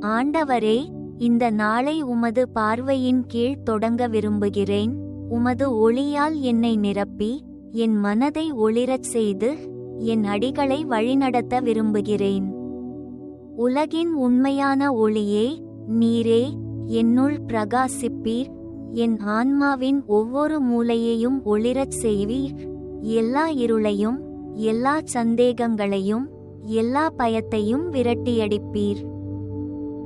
ஆண்டவரே இந்த நாளை உமது பார்வையின் கீழ் தொடங்க விரும்புகிறேன். உமது ஒளியால் என்னை நிரப்பி என் மனதை ஒளிரச் செய்து என் அடிகளை வழிநடத்த விரும்புகிறேன். உலகின் உண்மையான ஒளியே நீரே என்னுள் பிரகாசிப்பீர். என் ஆன்மாவின் ஒவ்வொரு மூலையையும் ஒளிரச் செய்வீர். எல்லா இருளையும் எல்லா சந்தேகங்களையும் எல்லா பயத்தையும் விரட்டியடிப்பீர்.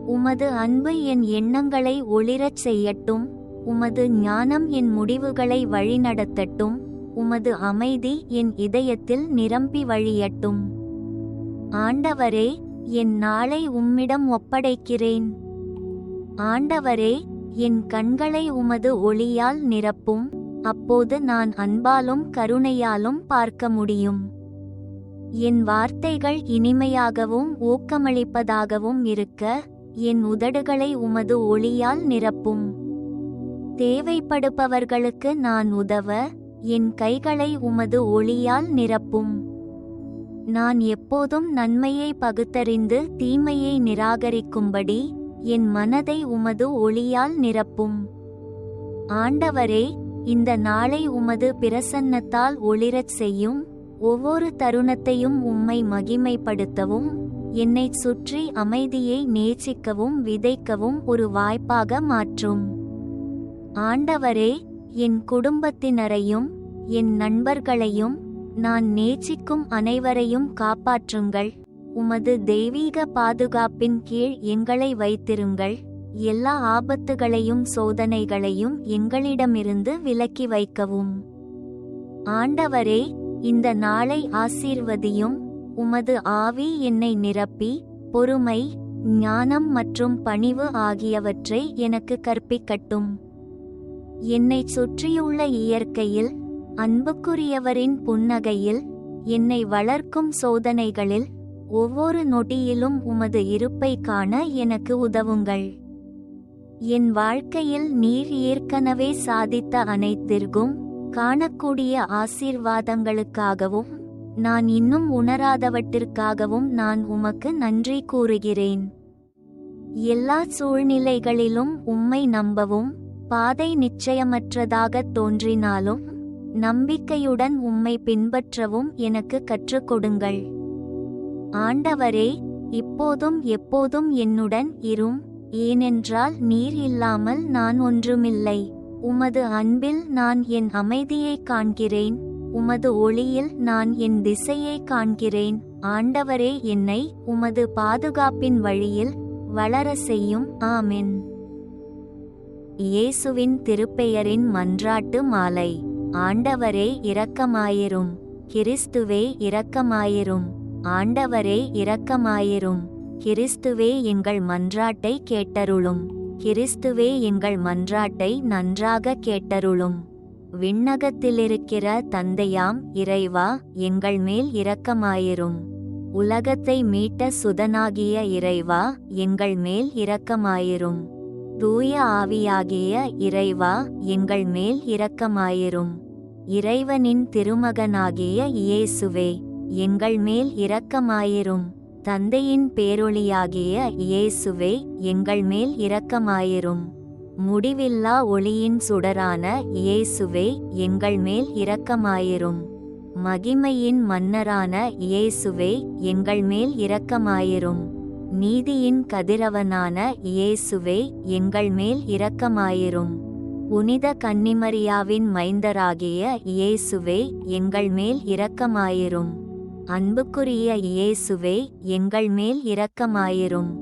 உமது அன்பு என் எண்ணங்களை ஒளிரச் செய்யட்டும். உமது ஞானம் என் முடிவுகளை வழிநடத்தட்டும். உமது அமைதி என் இதயத்தில் நிரம்பி வழியட்டும். ஆண்டவரே என் நாளை உம்மிடம் ஒப்படைக்கிறேன். ஆண்டவரே என் கண்களை உமது ஒளியால் நிரப்பும். அப்போது நான் அன்பாலும் கருணையாலும் பார்க்க முடியும். என் வார்த்தைகள் இனிமையாகவும் ஊக்கமளிப்பதாகவும் இருக்க என் உதடுகளை உமது ஒளியால் நிரப்பும். தேவைப்படுபவர்களுக்கு நான் உதவ என் கைகளை உமது ஒளியால் நிரப்பும். நான் எப்போதும் நன்மையை பகுத்தறிந்து தீமையை நிராகரிக்கும்படி என் மனதை உமது ஒளியால் நிரப்பும். ஆண்டவரே இந்த நாளை உமது பிரசன்னத்தால் ஒளிரச் செய்யும் ஒவ்வொரு தருணத்தையும் உம்மை மகிமைப்படுத்தவும் என்னைச் சுற்றி அமைதியை நேசிக்கவும் விதைக்கவும் ஒரு வாய்ப்பாக மாற்றும். ஆண்டவரே என் குடும்பத்தினரையும் என் நண்பர்களையும் நான் நேசிக்கும் அனைவரையும் காப்பாற்றுங்கள். உமது தெய்வீக பாதுகாப்பின் கீழ் எங்களை வைத்திருங்கள். எல்லா ஆபத்துகளையும் சோதனைகளையும் எங்களிடமிருந்து விலக்கி வைக்கவும். ஆண்டவரே இந்த நாளை ஆசீர்வதியும் உமது ஆவி என்னை நிரப்பி பொறுமை ஞானம் மற்றும் பணிவு ஆகியவற்றை எனக்கு கற்பிக்கட்டும். என்னைச் சுற்றியுள்ள இயற்கையில் அன்புக்குரியவரின் புன்னகையில் என்னை வளர்க்கும் சோதனைகளில் ஒவ்வொரு நொடியிலும் உமது இருப்பை காண எனக்கு உதவுங்கள். என் வாழ்க்கையில் நீர் ஏற்கனவே சாதித்த அனைத்திற்கும் காணக்கூடிய ஆசீர்வாதங்களுக்காகவும் நான் இன்னும் உணராதவற்றிற்காகவும் நான் உமக்கு நன்றி கூறுகிறேன். எல்லா சூழ்நிலைகளிலும் உம்மை நம்பவும் பாதை நிச்சயமற்றதாகத் தோன்றினாலும் நம்பிக்கையுடன் உம்மை பின்பற்றவும் எனக்கு கற்றுக் கொடுங்கள் ஆண்டவரே இப்போதும் எப்போதும் என்னுடன் இரும் ஏனென்றால் நீர் இல்லாமல் நான் ஒன்றுமில்லை. உமது அன்பில் நான் என் அமைதியை காண்கிறேன். உமது ஒளியில் நான் என் திசையை காண்கிறேன். ஆண்டவரே என்னை உமது பாதுகாப்பின் வழியில் வளர செய்யும். ஆமென். இயேசுவின் திருப்பெயரின் மன்றாட்டு மாலை. ஆண்டவரே இரக்கமாயிரும். கிறிஸ்துவே இரக்கமாயிரும். ஆண்டவரே இரக்கமாயிரும். கிறிஸ்துவே எங்கள் மன்றாட்டை கேட்டருளும். கிறிஸ்துவே எங்கள் மன்றாட்டை நன்றாக கேட்டருளும். விண்ணகத்திலிருக்கிற தந்தையாம் இறைவா எங்கள் மேல் இரக்கமாயிரும். உலகத்தை மீட்ட சுதனாகிய இறைவா எங்கள் மேல் இரக்கமாயிரும். தூய ஆவியாகிய இறைவா எங்கள் மேல் இரக்கமாயிரும். இறைவனின் திருமகனாகிய இயேசுவே எங்கள் மேல் இரக்கமாயிரும். தந்தையின் பேரொளியாகிய இயேசுவே எங்கள் மேல் இரக்கமாயிரும். முடிவில்லா ஒளியின் சுடரான இயேசுவே எங்கள் மேல் இரக்கமாயிரும். மகிமையின் மன்னரான இயேசுவே எங்கள் மேல் இரக்கமாயிரும். நீதியின் கதிரவனான இயேசுவே எங்கள் மேல் இரக்கமாயிரும். புனித கன்னிமரியாவின் மைந்தராகிய இயேசுவே எங்கள் மேல் இரக்கமாயிரும். அன்புக்குரிய இயேசுவே எங்கள் மேல் இரக்கமாயிரும்.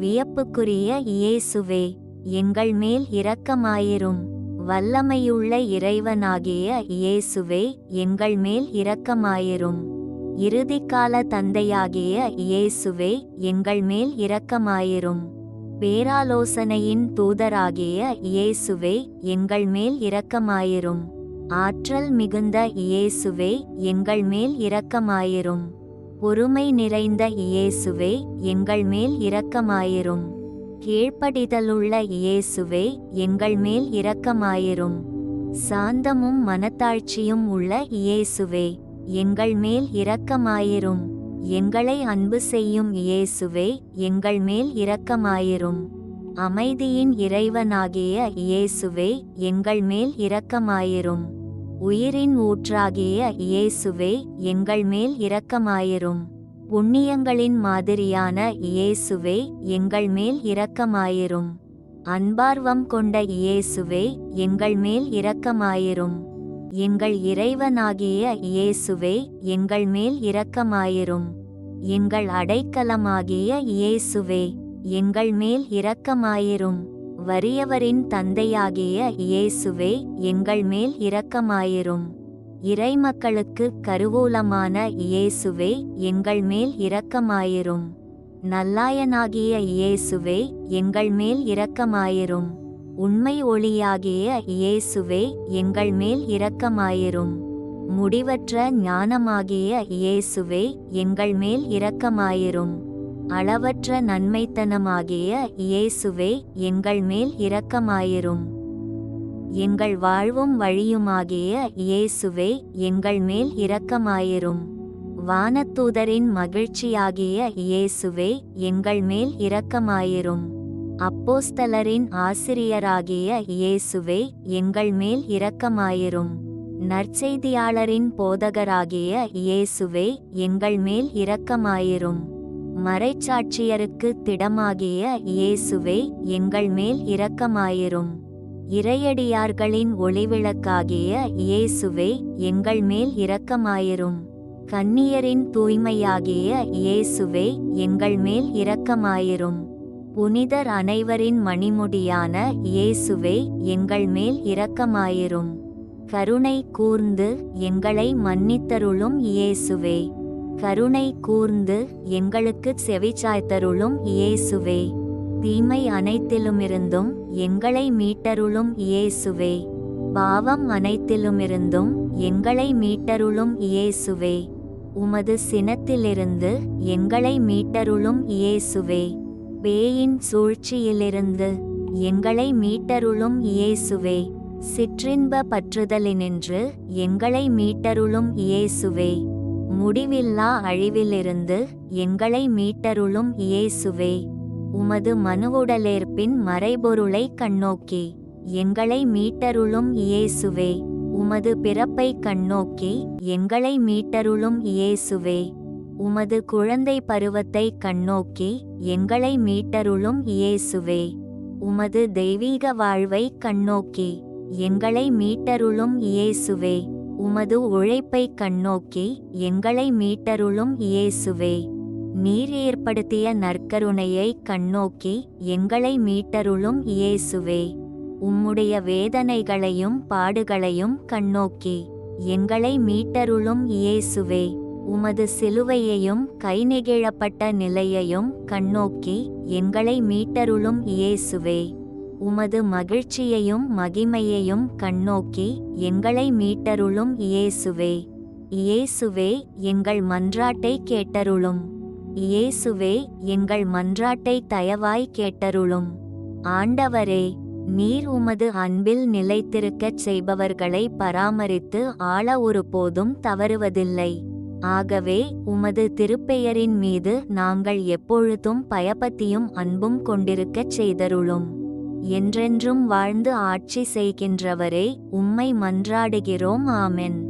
வியப்புக்குரிய இயேசுவே எங்கள் மேல் இரக்கமாயிரும். வல்லமையுள்ள இறைவனாகிய இயேசுவே எங்கள் மேல் இரக்கமாயிரும். இறுதிக்கால தந்தையாகிய இயேசுவே எங்கள் மேல் இரக்கமாயிரும். பேராலோசனையின் தூதராகிய இயேசுவே எங்கள் மேல் இரக்கமாயிரும். ஆற்றல் மிகுந்த இயேசுவே எங்கள் மேல் இரக்கமாயிரும். பொறுமை நிறைந்த இயேசுவே எங்கள் மேல் இரக்கமாயிரும். கீழ்ப்படிதலுள்ள இயேசுவே எங்கள் மேல் இரக்கமாயிரும். சாந்தமும் மனத்தாழ்ச்சியும் உள்ள இயேசுவே எங்கள் மேல் இரக்கமாயிரும். எங்களை அன்பு செய்யும் இயேசுவே எங்கள் மேல் இரக்கமாயிரும். அமைதியின் இறைவனாகிய இயேசுவே எங்கள் மேல் இரக்கமாயிரும். உயிரின் ஊற்றாகிய இயேசுவே எங்கள் மேல் இரக்கமாயிரும். புண்ணியங்களின் மாதிரியான இயேசுவே எங்கள் மேல் இரக்கமாயிரும். அன்பார்வம் கொண்ட இயேசுவே எங்கள் மேல் இரக்கமாயிரும். எங்கள் இறைவனாகிய இயேசுவே எங்கள் மேல் இரக்கமாயிரும். எங்கள் அடைக்கலமாகிய இயேசுவே எங்கள் மேல் இரக்கமாயிரும். வறியவரின் தந்தையாகிய இயேசுவே எங்கள் மேல் இரக்கமாயிரும். இறைமக்களுக்கு கருவூலமான இயேசுவே எங்கள் மேல் இரக்கமாயிரும். நல்லாயனாகிய இயேசுவே எங்கள் மேல் இரக்கமாயிரும். உண்மை ஒளியாகிய இயேசுவே எங்கள் மேல் இரக்கமாயிரும். முடிவற்ற ஞானமாகிய இயேசுவே எங்கள் மேல் இரக்கமாயிரும். அளவற்ற நன்மைத்தனமாகிய இயேசுவே எங்கள் மேல் இரக்கமாயிரும். எங்கள் வாழ்வும் வழியுமாகிய இயேசுவே எங்கள் மேல் இரக்கமாயிரும். வானத்தூதரின் மகிழ்ச்சியாகிய இயேசுவே எங்கள் மேல் இரக்கமாயிரும். அப்போஸ்தலரின் ஆசிரியராகிய இயேசுவே எங்கள் மேல் இரக்கமாயிரும். நற்செய்தியாளரின் போதகராகிய இயேசுவே எங்கள் மேல் இரக்கமாயிரும். மறைச்சாட்சியருக்கு திடமாகிய இயேசுவே எங்கள் மேல் இரக்கமாயிரும். இறையடியார்களின் ஒளிவிளக்காகிய இயேசுவே எங்கள் மேல் இரக்கமாயிரும். கன்னியரின் தூய்மையாகிய இயேசுவே எங்கள் மேல் இரக்கமாயிரும். புனிதர் அனைவரின் மணிமுடியான இயேசுவே எங்கள் மேல் இரக்கமாயிரும். கருணை கூர்ந்து எங்களை மன்னித்தருளும் இயேசுவே. கருணை கூர்ந்து எங்களுக்கு செவிச்சாய்த்தருளும் இயேசுவே. தீமை அனைத்திலுமிருந்தும் எங்களை மீட்டருளும் இயேசுவே. பாவம் அனைத்திலுமிருந்தும் எங்களை மீட்டருளும் இயேசுவே. உமது சினத்திலிருந்து எங்களை மீட்டருளும் இயேசுவே. பேயின் சூழ்ச்சியிலிருந்து எங்களை மீட்டருளும் இயேசுவே. சிற்றின்ப பற்றுதலினின்று எங்களை மீட்டருளும் இயேசுவே. முடிவில்லா அழிவிலிருந்து எங்களை மீட்டருளும் இயேசுவே. உமது மனுவுடலேற்பின் மறைபொருளை கண்ணோக்கி. எங்களை மீட்டருளும் இயேசுவே. உமது பிறப்பை கண்ணோக்கி. எங்களை மீட்டருளும் இயேசுவே. உமது குழந்தை பருவத்தை கண்ணோக்கி. எங்களை மீட்டருளும் இயேசுவே. உமது தெய்வீக வாழ்வை கண்ணோக்கி. எங்களை மீட்டருளும் இயேசுவே. உமது உழைப்பை கண்ணோக்கி. எங்களை மீட்டருளும் இயேசுவே. நீர் ஏற்படுத்திய நற்கருணையை கண்ணோக்கி எங்களை மீட்டருளும் இயேசுவே. உம்முடைய வேதனைகளையும் பாடுகளையும் கண்ணோக்கி எங்களை மீட்டருளும் இயேசுவே. உமது சிலுவையையும் கைநெகிழப்பட்ட நிலையையும் கண்ணோக்கி எங்களை மீட்டருளும் இயேசுவே. உமது மகிழ்ச்சியையும் மகிமையையும் கண்ணோக்கி எங்களை மீட்டருளும் இயேசுவே. இயேசுவே எங்கள் மன்றாட்டை கேட்டருளும். இயேசுவே எங்கள் மன்றாட்டை தயவாய் கேட்டருளும். ஆண்டவரே நீர் உமது அன்பில் நிலைத்திருக்கச் செய்பவர்களை பராமரித்து ஆள ஒருபோதும் தவறுவதில்லை. ஆகவே உமது திருப்பெயரின் மீது நாங்கள் எப்பொழுதும் பயபத்தியும் அன்பும் கொண்டிருக்கச் செய்தருளும். என்றென்றும் வாழ்ந்து ஆட்சி செய்கின்றவரே உம்மை மன்றாடுகிறோம் ஆமென்.